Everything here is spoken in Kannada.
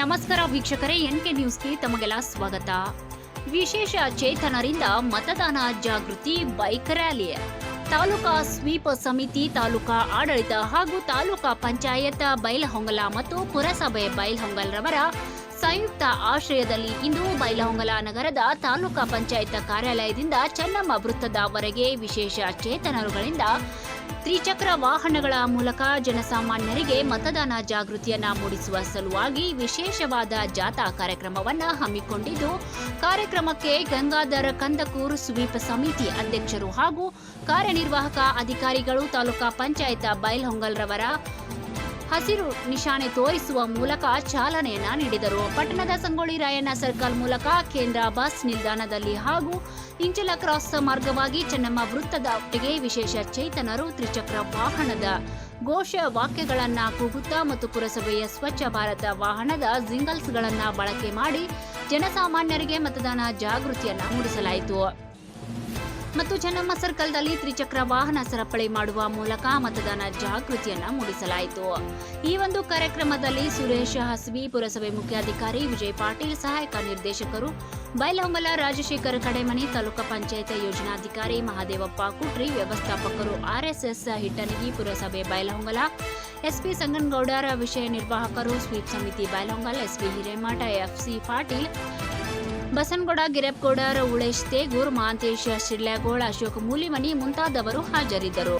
ನಮಸ್ಕಾರ ವೀಕ್ಷಕರೇ, ಎನ್ಕೆ ನ್ಯೂಸ್ಗೆ ತಮಗೆಲ್ಲ ಸ್ವಾಗತ. ವಿಶೇಷ ಚೇತನರಿಂದ ಮತದಾನ ಜಾಗೃತಿ, ಬೈಕ್ ರ್ಯಾಲಿ. ತಾಲೂಕಾ ಸ್ವೀಪ್ ಸಮಿತಿ, ತಾಲೂಕಾ ಆಡಳಿತ ಹಾಗೂ ತಾಲೂಕಾ ಪಂಚಾಯತ್ ಬೈಲಹೊಂಗಲ ಮತ್ತು ಪುರಸಭೆ ಬೈಲಹೊಂಗಲ್ರವರ ಸಂಯುಕ್ತ ಆಶ್ರಯದಲ್ಲಿ ಇಂದು ಬೈಲಹೊಂಗಲ ನಗರದ ತಾಲೂಕಾ ಪಂಚಾಯತ್ ಕಾರ್ಯಾಲಯದಿಂದ ಚೆನ್ನಮ್ಮ ವೃತ್ತದವರೆಗೆ ವಿಶೇಷ ಚೇತನರುಗಳಿಂದ ತ್ರಿಚಕ್ರ ವಾಹನಗಳ ಮೂಲಕ ಜನಸಾಮಾನ್ಯರಿಗೆ ಮತದಾನ ಜಾಗೃತಿಯನ್ನ ಮೂಡಿಸುವ ಸಲುವಾಗಿ ವಿಶೇಷವಾದ ಜಾಥಾ ಕಾರ್ಯಕ್ರಮವನ್ನು ಹಮ್ಮಿಕೊಂಡಿದ್ದು, ಕಾರ್ಯಕ್ರಮಕ್ಕೆ ಗಂಗಾಧರ ಕಂದಕೂರು ಸ್ವೀಪ್ ಸಮಿತಿ ಅಧ್ಯಕ್ಷರು ಹಾಗೂ ಕಾರ್ಯನಿರ್ವಾಹಕ ಅಧಿಕಾರಿಗಳು ತಾಲೂಕಾ ಪಂಚಾಯತ್ ಬೈಲ್ಹೊಂಗಲ್ರವರ ಹಸಿರು ನಿಶಾನೆ ತೋರಿಸುವ ಮೂಲಕ ಚಾಲನೆಯನ್ನ ನೀಡಿದರು. ಪಟ್ಟಣದ ಸಂಗೊಳ್ಳಿ ರಾಯಣ್ಣ ಸರ್ಕಲ್ ಮೂಲಕ ಕೇಂದ್ರ ಬಸ್ ನಿಲ್ದಾಣದಲ್ಲಿ ಹಾಗೂ ಇಂಚಲ ಕ್ರಾಸ್ ಮಾರ್ಗವಾಗಿ ಚೆನ್ನಮ್ಮ ವೃತ್ತದ ಒಟ್ಟಿಗೆ ವಿಶೇಷ ಚೇತನರು ತ್ರಿಚಕ್ರ ವಾಹನದ ಘೋಷ ವಾಕ್ಯಗಳನ್ನ ಕೂಗುತ್ತಾ ಮತ್ತು ಪುರಸಭೆಯ ಸ್ವಚ್ಛ ಭಾರತ ವಾಹನದ ಜಿಂಗಲ್ಸ್ಗಳನ್ನ ಬಳಕೆ ಮಾಡಿ ಜನಸಾಮಾನ್ಯರಿಗೆ ಮತದಾನ ಜಾಗೃತಿಯನ್ನ ಮೂಡಿಸಲಾಯಿತು. ಮತ್ತು ಚೆನ್ನಮ್ಮ ಸರ್ಕಲ್ದಲ್ಲಿ ತ್ರಿಚಕ್ರ ವಾಹನ ಸರಪಳಿ ಮಾಡುವ ಮೂಲಕ ಮತದಾನ ಜಾಗೃತಿಯನ್ನ ಮೂಡಿಸಲಾಯಿತು. ಈ ಒಂದು ಕಾರ್ಯಕ್ರಮದಲ್ಲಿ ಸುರೇಶ್ ಹಸ್ವಿ, ಪುರಸಭೆ ಮುಖ್ಯಾಧಿಕಾರಿ ವಿಜಯ್ ಪಾಟೀಲ್, ಸಹಾಯಕ ನಿರ್ದೇಶಕರು ಬೈಲಹೊಂಗಲ ರಾಜಶೇಖರ ಕಡೆಮನಿ, ತಾಲೂಕಾ ಪಂಚಾಯತ್ ಯೋಜನಾಧಿಕಾರಿ ಮಹಾದೇವಪ್ಪ ಕುಟ್ರಿ, ವ್ಯವಸ್ಥಾಪಕರು ಆರ್ಎಸ್ಎಸ್ ಹಿಟ್ಟನಗಿ, ಪುರಸಭೆ ಬೈಲಹೊಂಗಲ ಎಸ್ಪಿ ಸಂಗನಗೌಡರ ವಿಷಯ ನಿರ್ವಾಹಕರು, ಸ್ವೀಪ್ ಸಮಿತಿ ಬೈಲಹೊಂಗಲ್ ಎಸ್ಪಿ ಹಿರೇಮಠ, ಎಫ್ಸಿ ಪಾಟೀಲ್ ಬಸನಗೌಡ ಗಿರಪ್ಗೌಡರ ಉಳೇಶ್ ತೇಗೂರ್ ಮಾಂತೇಶ ಶಿರ್ಲಾಗೋಳ್ ಅಶೋಕ್ ಮೂಲಿಮನಿ ಮುಂತಾದವರು ಹಾಜರಿದ್ದರು.